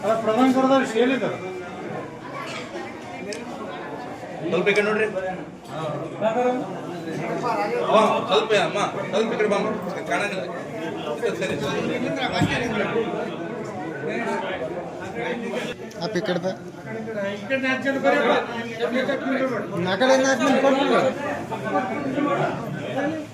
ಅಲ್ಲ ಪ್ರಧಾನ ಕರ್ದವ್ರು ಹೇಳಿದ್ದಾರೆ ಸ್ವಲ್ಪ ಈ ಕಡೆ ನೋಡ್ರಿ ಅಮ್ಮ ಸ್ವಲ್ಪ ಅಮ್ಮ ಸ್ವಲ್ಪ ಈ ಕಡೆ ಬಾ ಅಮ್ಮ. ಕಾಣಂಗಿಲ್ಲ ಇದು ಸರಿ आप इकडे बघ. ಈ ಕಡೆ ನಾಲ್ಕು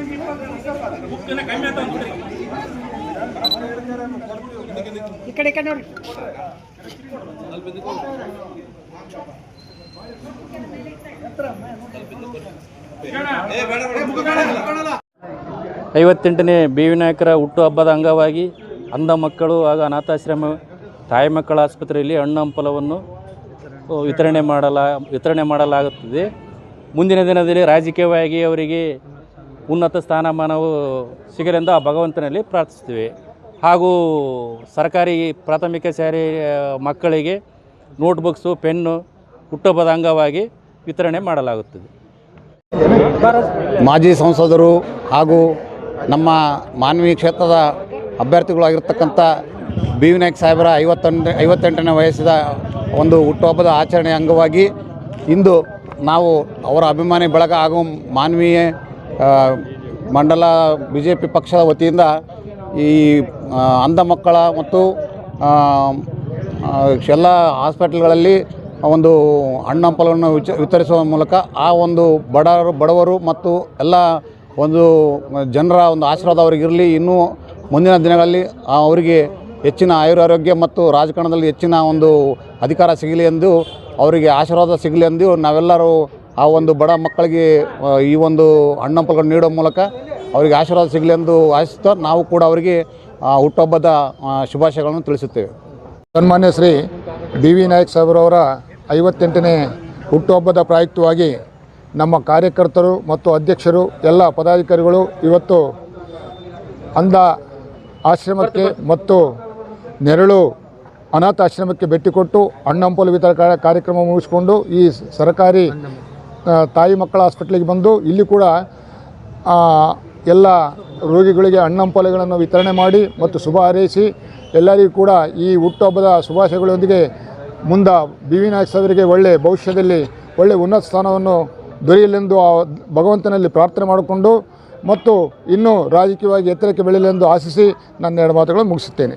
ನಾಲ್ಕು ಕಡೆ ಬೇಡ ಕಾಣಂಗಿಲ್ಲ. ಐವತ್ತೆಂಟನೇ ಬಿ ವಿನಾಯಕರ ಹುಟ್ಟುಹಬ್ಬದ ಅಂಗವಾಗಿ ಅಂಧ ಮಕ್ಕಳು ಹಾಗೂ ಅನಾಥಾಶ್ರಮ ತಾಯಿ ಮಕ್ಕಳ ಆಸ್ಪತ್ರೆಯಲ್ಲಿ ಹಣ್ಣು ಹಂಪಲವನ್ನು ವಿತರಣೆ ಮಾಡಲ, ವಿತರಣೆ ಮಾಡಲಾಗುತ್ತದೆ ಮುಂದಿನ ದಿನದಲ್ಲಿ ರಾಜಕೀಯವಾಗಿ ಅವರಿಗೆ ಉನ್ನತ ಸ್ಥಾನಮಾನವು ಸಿಗಲೆಂದು ಆ ಭಗವಂತನಲ್ಲಿ ಪ್ರಾರ್ಥಿಸ್ತೀವಿ ಹಾಗೂ ಸರ್ಕಾರಿ ಪ್ರಾಥಮಿಕ ಶಾಲೆ ಮಕ್ಕಳಿಗೆ ನೋಟ್ಬುಕ್ಸು, ಪೆನ್ನು, ಹುಟ್ಟುಹಬ್ಬದ ಅಂಗವಾಗಿ ವಿತರಣೆ ಮಾಡಲಾಗುತ್ತದೆ. ಮಾಜಿ ಸಂಸದರು ಹಾಗೂ ನಮ್ಮ ಮಾನವೀಯ ಕ್ಷೇತ್ರದ ಅಭ್ಯರ್ಥಿಗಳಾಗಿರ್ತಕ್ಕಂಥ ಬಿ ವಿನಾಯಕ್ ಸಾಹೇಬರ ಐವತ್ತೊಂದು, ಐವತ್ತೆಂಟನೇ ವಯಸ್ಸಿದ ಒಂದು ಹುಟ್ಟುಹಬ್ಬದ ಆಚರಣೆ ಅಂಗವಾಗಿ ಇಂದು ನಾವು ಅವರ ಅಭಿಮಾನಿ ಬಳಗ ಹಾಗೂ ಮಾನವೀಯ ಮಂಡಲ ಬಿ ಜೆ ಪಿ ಪಕ್ಷದ ವತಿಯಿಂದ ಈ ಅಂಧ ಮಕ್ಕಳ ಮತ್ತು ಎಲ್ಲ ಹಾಸ್ಪಿಟಲ್ಗಳಲ್ಲಿ ಒಂದು ಹಣ್ಣು ಹಂಪಲವನ್ನು ವಿಚ, ವಿತರಿಸುವ ಮೂಲಕ ಆ ಒಂದು ಬಡವರು ಬಡವರು ಮತ್ತು ಎಲ್ಲ ಒಂದು ಜನರ ಒಂದು ಆಶೀರ್ವಾದ ಅವರಿಗಿರಲಿ ಇನ್ನೂ ಮುಂದಿನ ದಿನಗಳಲ್ಲಿ ಅವರಿಗೆ ಹೆಚ್ಚಿನ ಆಯುರಾರೋಗ್ಯ ಮತ್ತು ರಾಜಕಾರಣದಲ್ಲಿ ಹೆಚ್ಚಿನ ಒಂದು ಅಧಿಕಾರ ಸಿಗಲಿ ಎಂದು, ಅವರಿಗೆ ಆಶೀರ್ವಾದ ಸಿಗಲಿ ಎಂದು ನಾವೆಲ್ಲರೂ ಆ ಒಂದು ಬಡ ಮಕ್ಕಳಿಗೆ ಈ ಒಂದು ಹಣ್ಣಂಪಲನ್ನು ನೀಡೋ ಮೂಲಕ ಅವರಿಗೆ ಆಶೀರ್ವಾದ ಸಿಗಲಿ ಎಂದು ಆಶಿಸ್ತಾ ನಾವು ಕೂಡ ಅವರಿಗೆ ಹುಟ್ಟುಹಬ್ಬದ ಶುಭಾಶಯಗಳನ್ನು ತಿಳಿಸುತ್ತೇವೆ. ಸನ್ಮಾನ್ಯ ಶ್ರೀ ಡಿ ವಿ ನಾಯಕ್ ಸಾಹೇಬ್ರವರ ಐವತ್ತೆಂಟನೇ ಹುಟ್ಟುಹಬ್ಬದ ಪ್ರಾಯುಕ್ತವಾಗಿ ನಮ್ಮ ಕಾರ್ಯಕರ್ತರು ಮತ್ತು ಅಧ್ಯಕ್ಷರು, ಎಲ್ಲ ಪದಾಧಿಕಾರಿಗಳು ಇವತ್ತು ಅಂಧ ಆಶ್ರಮಕ್ಕೆ ಮತ್ತು ನೆರಳು ಅನಾಥಾಶ್ರಮಕ್ಕೆ ಭೇಟಿ ಕೊಟ್ಟು ಹಣ್ಣಂಪಲು ವಿತರ ಕಾ- ಕಾರ್ಯಕ್ರಮ ಮುಗಿಸಿಕೊಂಡು ಈ ಸರ್ಕಾರಿ ತಾಯಿ ಮಕ್ಕಳ ಹಾಸ್ಪಿಟ್ಲಿಗೆ ಬಂದು ಇಲ್ಲಿ ಕೂಡ ಎಲ್ಲ ರೋಗಿಗಳಿಗೆ ಹಣ್ಣಂಪಲೆಗಳನ್ನು ವಿತರಣೆ ಮಾಡಿ ಮತ್ತು ಶುಭ ಹಾರೈಸಿ, ಎಲ್ಲರಿಗೂ ಕೂಡ ಈ ಹುಟ್ಟುಹಬ್ಬದ ಶುಭಾಶಯಗಳೊಂದಿಗೆ ಮುಂದ ಬಿ ವಿ ನಾಯಕ್ ಸಾಹೇಬರಿಗೆ ಒಳ್ಳೆಯ ಭವಿಷ್ಯದಲ್ಲಿ ಒಳ್ಳೆಯ ಉನ್ನತ ಸ್ಥಾನವನ್ನು ದೊರೆಯಲೆಂದು ಆ ಭಗವಂತನಲ್ಲಿ ಪ್ರಾರ್ಥನೆ ಮಾಡಿಕೊಂಡು ಮತ್ತು ಇನ್ನೂ ರಾಜಕೀಯವಾಗಿ ಎತ್ತರಕ್ಕೆ ಬೆಳೆಯಲೆಂದು ಆಶಿಸಿ ನನ್ನ ಎರಡು ಮಾತುಗಳನ್ನು ಮುಗಿಸುತ್ತೇನೆ.